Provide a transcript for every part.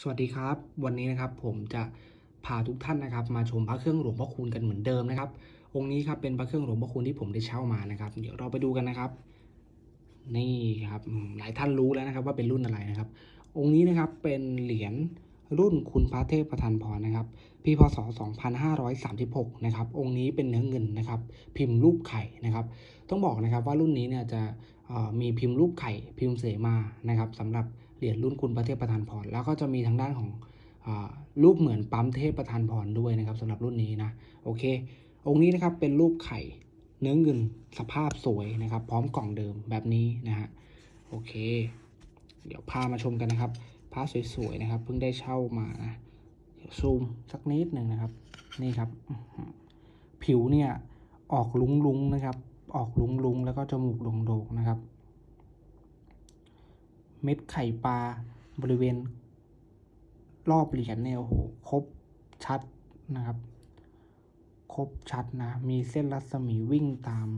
สวัสดีครับ วันนี้นะครับผมจะพาทุกท่านนะครับ มาชมพระเครื่องหลวงพ่อคูณกันเหมือนเดิมนะครับ องค์นี้ครับเป็นพระเครื่องหลวงพ่อคูณที่ผมได้เช่ามานะครับ เดี๋ยวเราไปดูกันนะครับ นี่ครับหลายท่านรู้แล้วนะครับ ว่าเป็นรุ่นอะไรนะครับ องค์นี้นะครับเป็นเหรียญ รุ่นคุณพระเทพประธานพรนะครับปีพศ 2536 นะครับ องค์นี้เป็นเนื้อเงินนะครับ พิมพ์รูปไข่นะครับ ต้องบอกนะครับว่ารุ่นนี้เนี่ยจะมีพิมพ์รูปไข่ พิมพ์เสมานะครับสำหรับเหรียญรุ่นคุณพระเทพประธานพรแล้วก็จะมีทางด้านของอรูปเหมือนปั๊มเทพประธานพรด้วยนะครับสำหรับรุ่นนี้นะโอเค องค์นี้นะครับเป็นรูปไข่เนื้อเงินสภาพสวยนะครับ พร้อมกล่องเดิมแบบนี้นะฮะโอเค เดี๋ยวพามาชมกันนะครับ พระสวยๆนะครับ เพิ่งได้เช่ามานะเดี๋ยวซูมสักนิดหนึ่งนะครับ นี่ครับ ผิวเนี่ยออกลุ้งๆนะครับ ออกลุ้งๆแล้วก็จมูกโด่งๆนะครับ เม็ดไข่ปลาบริเวณ รอบเหรียญเนี่ยโอ้โหครบชัดนะครับ ครบชัดนะ มีเส้นรัศมีวิ่งตาม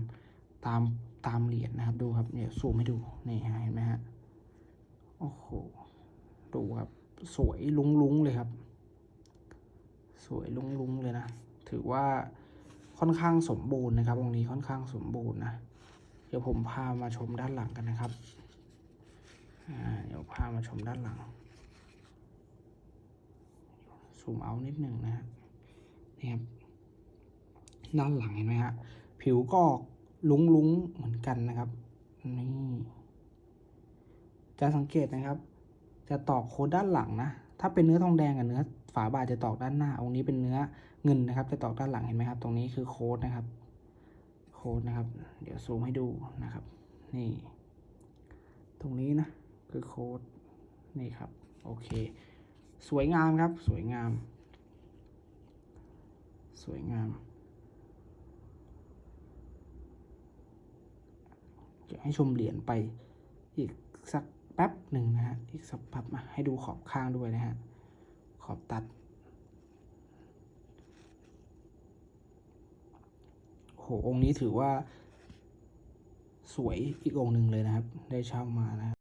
ตามตามเหรียญนะครับ ดูครับ เดี๋ยวซูมให้ดู นี่ฮะเห็นไหมฮะ โอ้โห ดูครับ สวยลุ้งลุงๆเลยครับ สวยลุ้งลุงๆเลยนะ ถือว่าค่อนข้างสมบูรณ์นะครับองค์นี้ค่อนข้างสมบูรณ์นะ เดี๋ยวผมพามาชมด้านหลังกันนะครับเดี๋ยวพามาชมด้านหลัง ซูมเอานิดหนึ่งนะฮะนี่ครับ ด้านหลังเห็นไหมฮะ ผิวก็ลุงลุงๆเหมือนกันนะครับ นี่ จะสังเกตนะครับ จะตอกโค้ดด้านหลังนะ ถ้าเป็นเนื้อทองแดงกับเนื้อฝาบาทจะตอกด้านหน้า องค์นี้เป็นเนื้อเงินนะครับ จะตอกด้านหลังเห็นไหมครับ ตรงนี้คือโค้ดนะครับ โค้ดนะครับ เดี๋ยวซูมให้ดูนะครับ นี่ ตรงนี้นะคือโค้ดนี่ครับ โอเค สวยงามครับ สวยงาม สวยงามเดี๋ยวให้ชมเหรียญไปอีกสัก แป๊บหนึ่งนะฮะอีกสักแป๊บมาให้ดูขอบข้างด้วยนะฮะ ขอบตัด โห องค์นี้ถือว่า สวยอีกองค์หนึ่งเลยนะครับ ได้เช่ามานะ